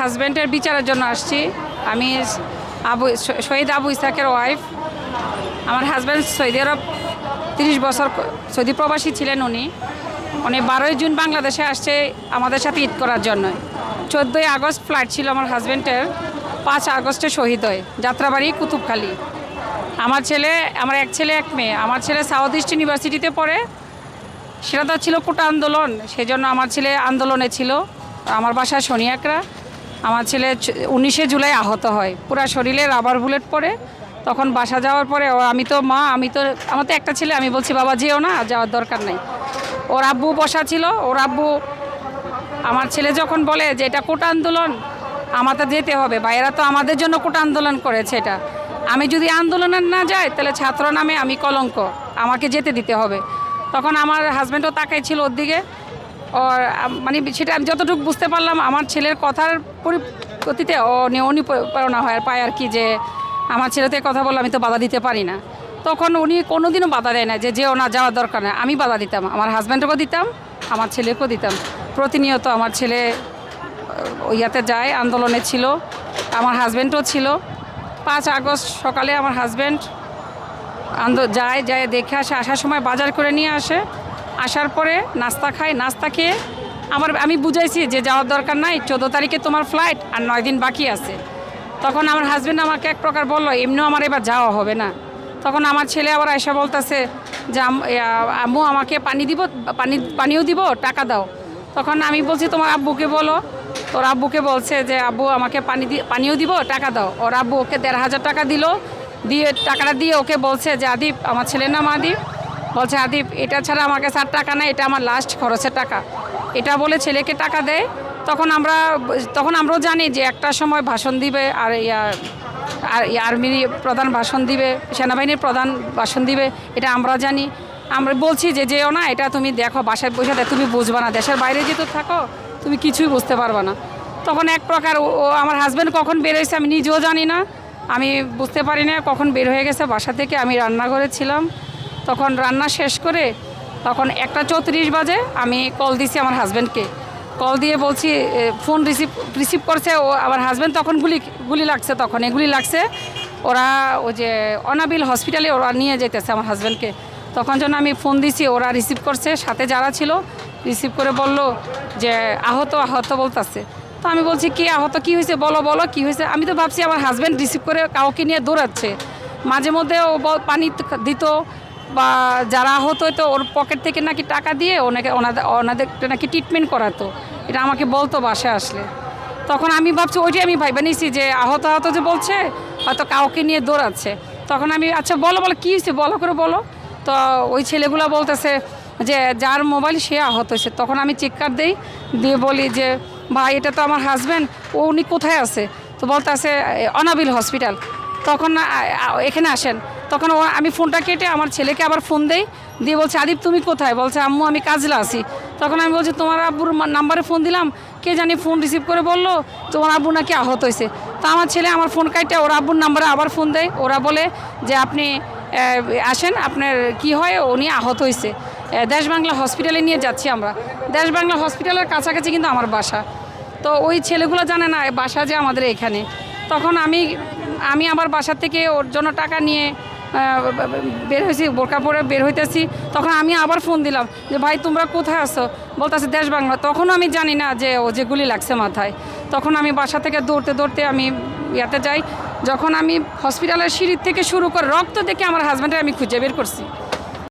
হাজব্যান্ডের বিচারের জন্য আসছি। আমি আবু শহীদ আবু ইসাকের ওয়াইফ। আমার হাজব্যান্ড সৌদি আরব তিরিশ বছর সৌদি প্রবাসী ছিলেন উনি। উনি বারোই জুন বাংলাদেশে আসছে আমাদের সাথে ঈদ করার জন্য। চোদ্দোই আগস্ট ফ্লাইট ছিল আমার হাজব্যান্ডের পাঁচ আগস্টে শহীদ হয়, যাত্রাবাড়ি কুতুবখালী। আমার ছেলে, আমার এক ছেলে, এক মেয়ে। আমার ছেলে সাউথ ইস্ট ইউনিভার্সিটিতে পড়ে। সেটা তো ছিল কোটা আন্দোলন। সেই জন্য আমার ছেলে আন্দোলনে ছিল। আমার বাসা শনিয়াকরা আমার ছেলে উনিশে জুলাই আহত হয়। পুরা শরীরে রাবার বুলেট পরে তখন বাসা যাওয়ার পরে ও আমি তো মা, আমি তো আমার তো একটা ছেলে, আমি বলছি, বাবা, যেও না, যাওয়ার দরকার নেই। ওর আব্বু বসা ছিল। ওর আব্বু, আমার ছেলে যখন বলে যে, এটা কোটা আন্দোলন আমাদের যেতে হবে বা এরা তো আমাদের জন্য কোটা আন্দোলন করেছে এটা। আমি যদি আন্দোলনে না যাই, তাহলে ছাত্র নামে আমি কলঙ্ক, আমাকে যেতে দিতে হবে। তখন আমার হাজব্যান্ডও তাকাই ছিল ওর দিকে। মানে সেটা আমি যতটুকু বুঝতে পারলাম, আমার ছেলের কথার পরিপ্রতিতে অনুপ্রেরণা হয় আর পায় আর কি যে আমার ছেলে তো কথা বললে আমি তো বাধা দিতে পারি না। তখন উনি কোনোদিনও বাধা দেয় না যে যেও না যাওয়ার দরকার নেই। আমি বাধা দিতাম, আমার হাজব্যান্ডকেও দিতাম, আমার ছেলেকেও দিতাম। প্রতিনিয়ত আমার ছেলে ইয়াতে যায়, আন্দোলনে ছিল, আমার হাজব্যান্ডও ছিল। পাঁচ আগস্ট সকালে আমার হাজব্যান্ড আন্দ যায় যায়, দেখে আসে, আসার সময় বাজার করে নিয়ে আসে। আসার পরে নাস্তা খায় নাস্তা খেয়ে আমার, আমি বুঝাইছি যে যাওয়ার দরকার নাই, চোদ্দ তারিখে তোমার ফ্লাইট আর নয় দিন বাকি আছে। তখন আমার হাজব্যান্ড আমাকে এক প্রকার বলল, এমনিও আমার এবার যাওয়া হবে না। তখন আমার ছেলে আবার এসে বলতেছে যে, আম- আম্মু আমাকে পানি দিব, পানি, পানিও দিব, টাকা দাও। তখন আমি বলছি, তোমার আব্বুকে বলো। তোর আব্বুকে বলছে যে, আব্বু আমাকে পানি দি, পানিও দিব, টাকা দাও। ওর আব্বু ওকে দেড় হাজার টাকা দিল, দিয়ে টাকাটা দিয়ে ওকে বলছে যে আদিপ আমার ছেলের নাম আদিপ বলছে আদিপ এটা ছাড়া আমার কাছে আর টাকা নাই, এটা আমার লাস্ট খরচের টাকা। এটা বলে ছেলেকে টাকা দেয়। তখন আমরা, তখন আমরাও জানি যে একটা সময় ভাষণ দিবে আর ইয়া, আর আর্মির প্রধান ভাষণ দিবে, সেনাবাহিনীর প্রধান ভাষণ দিবে, এটা আমরা জানি। আমরা বলছি যে, যেও না, এটা তুমি দেখো, বাসায় বসে তুমি বুঝবা না। দেশের বাইরে যেহেতু থাকো, তুমি কিছুই বুঝতে পারবা না। তখন এক প্রকার ও আমার হাজব্যান্ড কখন বের হয়েছে আমি নিজেও জানি না। আমি বুঝতে পারি না কখন বের হয়ে গেছে, বাসা থেকে আমি রান্নাঘরে ছিলাম। তখন রান্না শেষ করে তখন একটা চৌত্রিশ বাজে আমি কল দিছি আমার হাজব্যান্ডকে কল দিয়ে বলছি ফোন রিসিভ রিসিভ করছে, ও আমার হাজব্যান্ড তখন গুলি গুলি লাগছে তখন। এগুলি লাগছে, ওরা ওই যে অনাবিল হসপিটালে ওরা নিয়ে যেতেছে আমার হাজব্যান্ডকে তখন যেন আমি ফোন দিছি, ওরা রিসিভ করছে, সাথে যারা ছিল রিসিভ করে বলল যে, আহত আহত বলতেছে। তো আমি বলছি, কি আহত, কি হয়েছে? বলো বলো, কি হয়েছে? আমি তো ভাবছি আমার হাজব্যান্ড রিসিভ করে কাউকে নিয়ে দৌড়াচ্ছে। মাঝে মধ্যে ও পানি দিত বা যারা হতো ওর পকেট থেকে নাকি টাকা দিয়ে ওনাকে ওনাদের ওনাদের নাকি ট্রিটমেন্ট করাতো। এটা আমাকে বলতো বাসায় আসলে। তখন আমি ভাবছি, ওইটাই আমি ভাইবা নিছি যে আহত আহত যে বলছে, হয়তো কাউকে নিয়ে দৌড়াচ্ছে। তখন আমি আচ্ছা বলো বলো, কী হয়েছে? বলো করে বলো। তো ওই ছেলেগুলো বলতেছে যে, যার মোবাইল সে আহত হয়েছে। তখন আমি চিৎকার দিই, দিয়ে বলি যে, ভাই, এটা তো আমার হাজব্যান্ড ও উনি কোথায় আছে? তো বলতে আছে অনাবিল হসপিটাল তখন এখানে আসেন। তখন আমি ফোনটা কেটে আমার ছেলেকে আবার ফোন দেই, দিয়ে বলছে আদিপ তুমি কোথায়? বলছে, আম্মু, আমি কাজলা আছি। তখন আমি বলছি, তোমার আব্বুর নাম্বারে ফোন দিলাম, কে জানি ফোন রিসিভ করে বলল, তোমার আব্বু নাকি আহত হয়েছে। তো আমার ছেলে আমার ফোন কাটে, ওর আব্বুর নাম্বারে আবার ফোন দেয়, ওরা বলে যে, আপনি আসেন, আপনার কি হয়, উনি আহত হয়েছে। দেশ বাংলা হসপিটালে নিয়ে যাচ্ছি আমরা। দেশ বাংলা হসপিটালের কাছাকাছি কিন্তু আমার বাসা। তো ওই ছেলেগুলো জানে না বাসা যে আমাদের এখানে। তখন আমি আমি আমার বাসা থেকে ওর জন্য টাকা নিয়ে বের হয়েছি, বোরকা পরে বের হইতেছি। তখন আমি আবার ফোন দিলাম যে, ভাই, তোমরা কোথায় আসো বলতেছে, দেশ বাংলা। তখনও আমি জানি না যে, ও যে গুলি লাগছে মাথায়। তখন আমি বাসা থেকে দৌড়তে দৌড়তে আমি ইয়াতে যাই। যখন আমি হসপিটালের সিঁড়ির থেকে শুরু করে রক্ত দেখে আমার হাজব্যান্ডের আমি খুঁজে বের করছি।